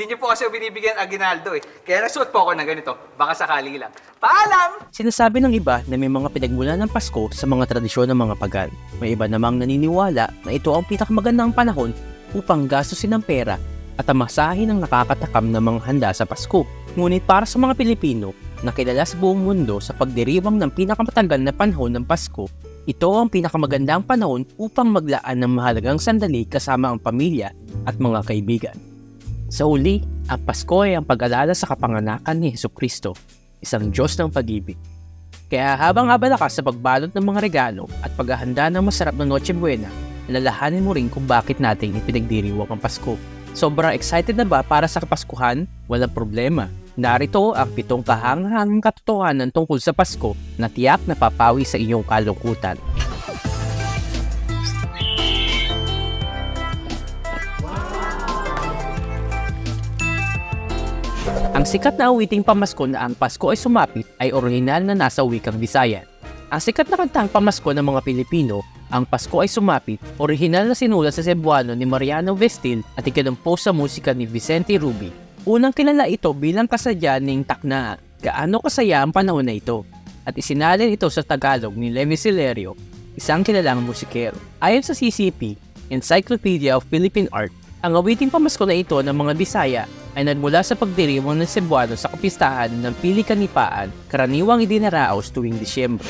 Hindi niyo po kasi binibigyan aginaldo eh. Kaya nagsuot po ako ng ganito. Baka sakali lang. Paalam! Sinasabi ng iba na may mga pinagmula ng Pasko sa mga tradisyon ng mga pagan. May iba namang naniniwala na ito ang pinakamagandang panahon upang gastusin ng pera at amasahin ang nakakatakam na mga handa sa Pasko. Ngunit para sa mga Pilipino na kilala sa buong mundo sa pagdiriwang ng pinakamatagal na panahon ng Pasko, ito ang pinakamagandang panahon upang maglaan ng mahalagang sandali kasama ang pamilya at mga kaibigan. Sa uli, ang Pasko ay ang pag-alala sa kapanganakan ni Heso Kristo, isang Diyos ng pag-ibig. Kaya habang abala ka sa pagbalot ng mga regalo at paghahanda ng masarap na Noche Buena, lalahanin mo rin kung bakit natin ipinagdiriwang ang Pasko. Sobrang excited na ba para sa Kapaskuhan? Walang problema. Narito ang pitong kahanghang katotohanan tungkol sa Pasko na tiyak na papawi sa iyong kalungkutan. Ang sikat na awiting pamasko na ang Pasko ay sumapit ay orihinal na nasa wikang Visayan. Ang sikat na kantang pamasko ng mga Pilipino, ang Pasko ay sumapit, orihinal na sinulat sa Cebuano ni Mariano Vestil at ikinumpo sa musika ni Vicente Rubi. Unang kilala ito bilang kasadyaning takna, gaano kasaya ang panahon na ito, at isinalin ito sa Tagalog ni Levi Silerio, isang kilalang musikero. Ayon sa CCP, Encyclopedia of Philippine Art, ang awiting pamasko na ito ng mga Bisaya ay nagmula sa pagdiriwang ng Cebuano sa kapistahan ng Pili Kanipaan, karaniwang idinaraos tuwing Disyembre.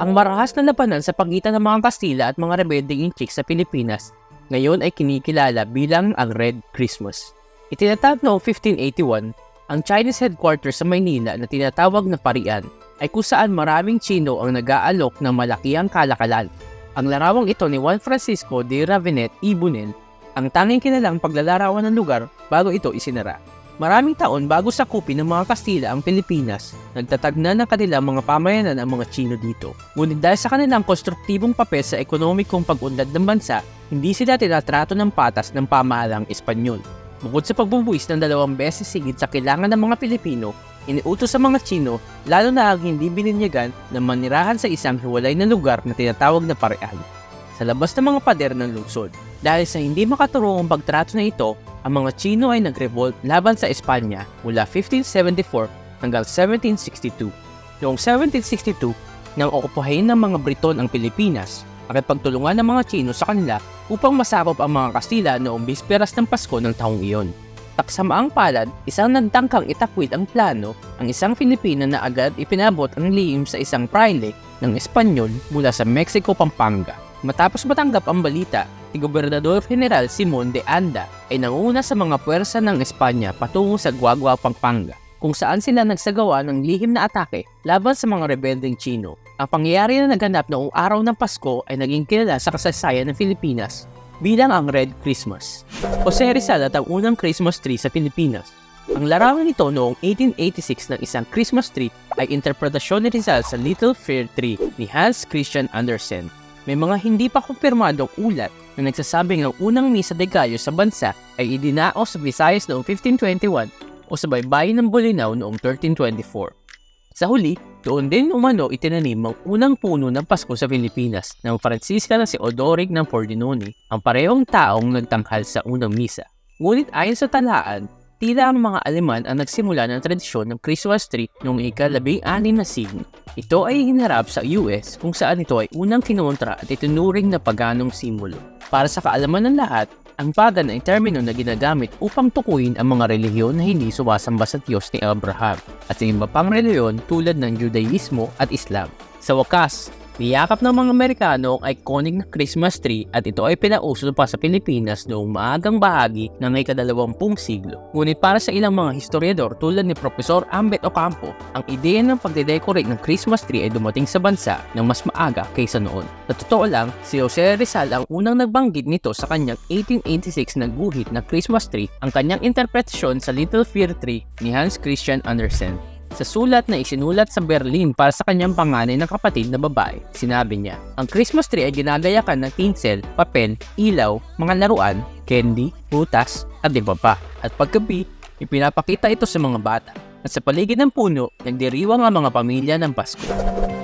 Ang marahas na labanan sa pagitan ng mga Kastila at mga rebeldeng inchik sa Pilipinas ngayon ay kinikilala bilang ang Red Christmas. Itinatag noong 1581, ang Chinese headquarters sa Maynila na tinatawag na Parian ay kung saan maraming Chino ang nag-aalok ng malakiang kalakalan. Ang larawang ito ni Juan Francisco de Ravenet Ibunen ang tanging kinalang paglalarawan ng lugar bago ito isinara. Maraming taon bago sakupin ng mga Kastila ang Pilipinas, nagtatagna ng kanilang mga pamayanan ang mga Chino dito. Ngunit dahil sa kanilang konstruktibong papel sa ekonomikong pag-unlad ng bansa, hindi sila tinatrato ng patas ng pamahalang Espanyol. Bukod sa pagbubuwis ng dalawang beses sigit sa kailangan ng mga Pilipino, iniutos sa mga Chino, lalo na ang hindi bininyagan na manirahan sa isang hiwalay na lugar na tinatawag na pareal sa labas ng mga pader ng lungsod. Dahil sa hindi makaturungong pagtrato na ito, ang mga Chino ay nag-revolt laban sa Espanya mula 1574 hanggang 1762. Noong 1762, nang okupahin ng mga Briton ang Pilipinas, nakipagtulungan ng mga Chino sa kanila upang masakop ang mga Kastila noong bisperas ng Pasko ng taong iyon. Taksamaang palad, isang nagtangkang itakwid ang plano ang isang Filipino na agad ipinabot ang lihim sa isang praile ng Espanyol mula sa Mexico, Pampanga. Matapos matanggap ang balita, si Gobernador General Simon de Anda ay nanguna sa mga puwersa ng Espanya patungo sa Guagua, Pampanga, kung saan sila nagsagawa ng lihim na atake laban sa mga rebeldeng Chino. Ang pangyayari na naganap noong araw ng Pasko ay naging kilala sa kasaysayan ng Pilipinas bilang ang Red Christmas. Jose Rizal at ang unang Christmas tree sa Pilipinas. Ang larawan nito noong 1886 ng isang Christmas tree ay interpretasyon ni Rizal sa Little Fair Tree ni Hans Christian Andersen may mga hindi pa kumpirmadong ulat na nagsasabing ang unang misa de gallo sa bansa ay idinao sa Visayas noong 1521 o sa baybayin ng Bolinao noong 1324. Sa huli, doon din umano itinanim ang unang puno ng Pasko sa Pilipinas ng Francisca na si Odoric ng Pordenone, ang parehong taong nagtanghal sa unang misa. Ngunit ayon sa talaan, tila ang mga Aleman ang nagsimula ng tradisyon ng Christmas tree noong ika-labing-anim na siglo. Ito ay hinarap sa US kung saan ito ay unang kinontra at itinuring na paganong simbolo. Para sa kaalaman ng lahat, ang pagan ay termino na ginagamit upang tukuyin ang mga relihiyon na hindi sumasamba sa Diyos ni Abraham at sa iba pang relihiyon tulad ng Judaismo at Islam. Sa wakas, Niyakap ng mga Amerikano ang iconic na Christmas tree at ito ay pinauso pa sa Pilipinas noong maagang bahagi ng ikadalawampung siglo. Ngunit para sa ilang mga historiador tulad ni Profesor Ambet Ocampo, ang ideya ng pagde-decorate ng Christmas tree ay dumating sa bansa ng mas maaga kaysa noon. Sa totoo lang, si Jose Rizal ang unang nagbanggit nito sa kanyang 1886 na guhit na Christmas tree, ang kanyang interpretasyon sa Little Fear Tree ni Hans Christian Andersen. Sa sulat na isinulat sa Berlin para sa kanyang panganay na kapatid na babae, sinabi niya, ang Christmas tree ay ginagayakan ng tinsel, papel, ilaw, mga laruan, candy, butas, at iba pa. At paggabi, ipinapakita ito sa mga bata. At sa paligid ng puno, nagdiriwang ang mga pamilya ng Pasko.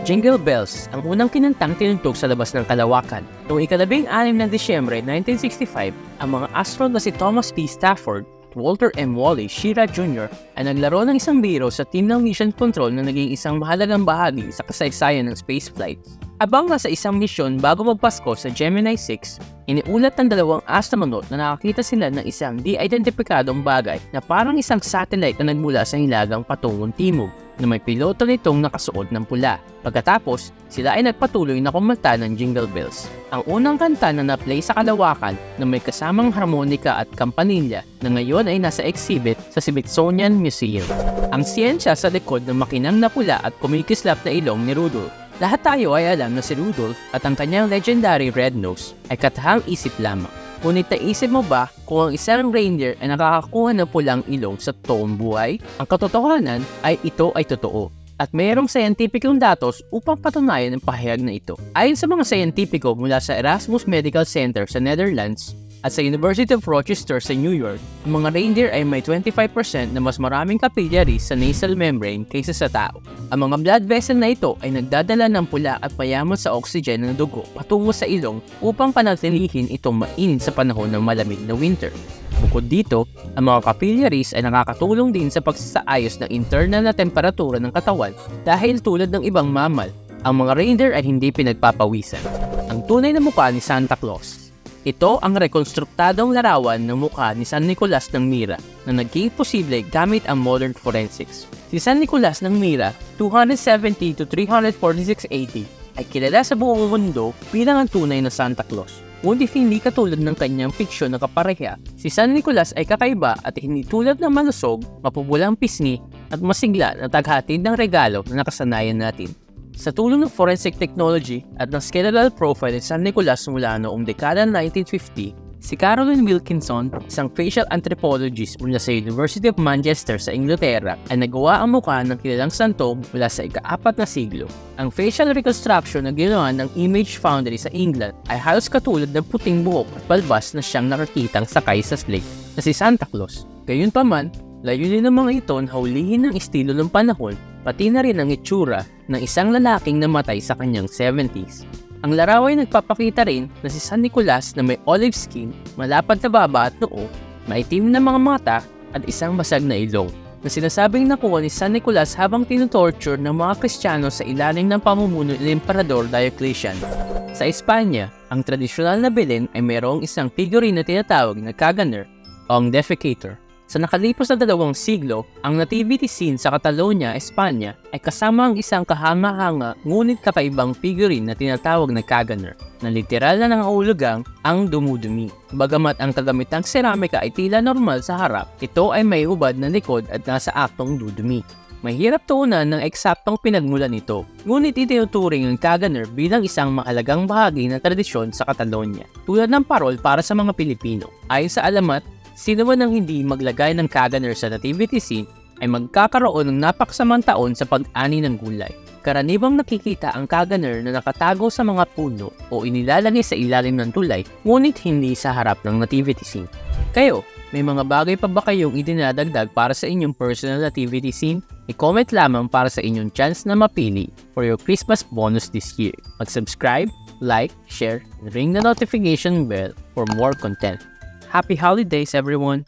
Jingle Bells, ang unang kinantang tinugtog sa labas ng Kalawakan. Noong ikalabing anim ng Disyembre 1965, ang mga astro na si Thomas P. Stafford, Walter M. Wally Shira Jr. ay naglaro ng isang biro sa team ng Mission Control na naging isang mahalagang bahagi sa kasaysayan ng spaceflight. Abang nasa isang misyon bago magpasko sa Gemini 6, iniulat ng dalawang astronaut na nakakita sila ng isang di-identifikadong bagay na parang isang satellite na nagmula sa hilagang patungong timog na may piloto nitong nakasuot ng pula. Pagkatapos, sila ay nagpatuloy na kumanta ng Jingle Bells. Ang unang kanta na na-play sa kalawakan na may kasamang harmonika at kampanilya na ngayon ay nasa exhibit sa Smithsonian Museum. Ang siyensya sa likod ng makinang na pula at kumikislap na ilong ni Rudolph. Lahat tayo ay alam na si Rudolph at ang kanyang legendary red nose ay katahang isip lamang. Ngunit naisip mo ba kung ang isang reindeer ay nakakakuha ng pulang ilong sa totoong buhay? Ang katotohanan ay ito ay totoo. At mayroong scientificong datos upang patunayan ang pahayag na ito. Ayon sa mga scientifico mula sa Erasmus Medical Center sa Netherlands at sa University of Rochester sa New York, ang mga reindeer ay may 25% na mas maraming capillaries sa nasal membrane kaysa sa tao. Ang mga blood vessel na ito ay nagdadala ng pula at mayaman sa oxygen ng dugo patungo sa ilong upang panatilihin itong mainit sa panahon ng malamig na winter. Bukod dito, ang mga capillaries ay nakakatulong din sa pagsasaayos ng internal na temperatura ng katawan dahil tulad ng ibang mammal, ang mga reindeer ay hindi pinagpapawisan. Ang tunay na mukha ni Santa Claus ito ang rekonstruktadong larawan ng mukha ni San Nicolas ng Mira na naging posible gamit ang modern forensics. Si San Nicolas ng Mira, 270 to 346 AD, ay kilala sa buong mundo bilang ang tunay na Santa Claus. Ngunit hindi katulad ng kanyang fiksyon na kapareha, si San Nicolas ay kakaiba at hindi tulad ng malusog, mapupulang pisngi at masigla na taghatid ng regalo na nakasanayan natin. Sa tulong ng forensic technology at ng skeletal profile ni San Nicolas mula noong dekada 1950, si Caroline Wilkinson, isang facial anthropologist mula sa University of Manchester sa Inglaterra, ay nagawa ang mukha ng kilalang santo mula sa ika-apat na siglo. Ang facial reconstruction na ginawa ng Image Foundry sa England ay halos katulad ng puting buhok at balbas na siyang nakakitang sakay sa slate na si Santa Claus. Gayunpaman, layunin ng mga ito na hulihin ng estilo ng panahon pati na rin ang itsura ng isang lalaking namatay sa kanyang 70s. Ang laraw ay nagpapakita rin na si San Nicolas na may olive skin, malapad na baba at noo, maitim na mga mata at isang basag na ilong na sinasabing nakuha ni San Nicolas habang tinutorture ng mga Kristiyano sa ilalim ng pamumuno ni Emperador Diocletian. Sa Espanya, ang tradisyonal na Belen ay mayroong isang figurine na tinatawag na Kaganer o ang Defecator. Sa nakalipas na dalawang siglo, ang nativity scene sa Catalonia, Espanya ay kasama ang isang kahanga-hanga ngunit kakaibang figurine na tinatawag na Kaganer na literal na nangahulugang ang dumudumi. Bagamat ang kagamitang seramika ay tila normal sa harap, ito ay may hubad na likod at nasa aktong dudumi. Mahirap tuunan ng eksaktong pinagmulan nito, ngunit itinuturing ang Kaganer bilang isang mahalagang bahagi ng tradisyon sa Catalonia, tulad ng parol para sa mga Pilipino. Ayon sa alamat, Sino man ang hindi maglagay ng kaganer sa nativity scene ay magkakaroon ng napaksamang taon sa pag-ani ng gulay. Karaniwang nakikita ang kaganer na nakatago sa mga puno o inilalagay sa ilalim ng tulay, ngunit hindi sa harap ng nativity scene. Kayo, may mga bagay pa ba kayong idinadagdag para sa inyong personal nativity scene? I-comment lamang para sa inyong chance na mapili for your Christmas bonus this year. Mag-subscribe, like, share, and ring the notification bell for more content. Happy holidays, everyone!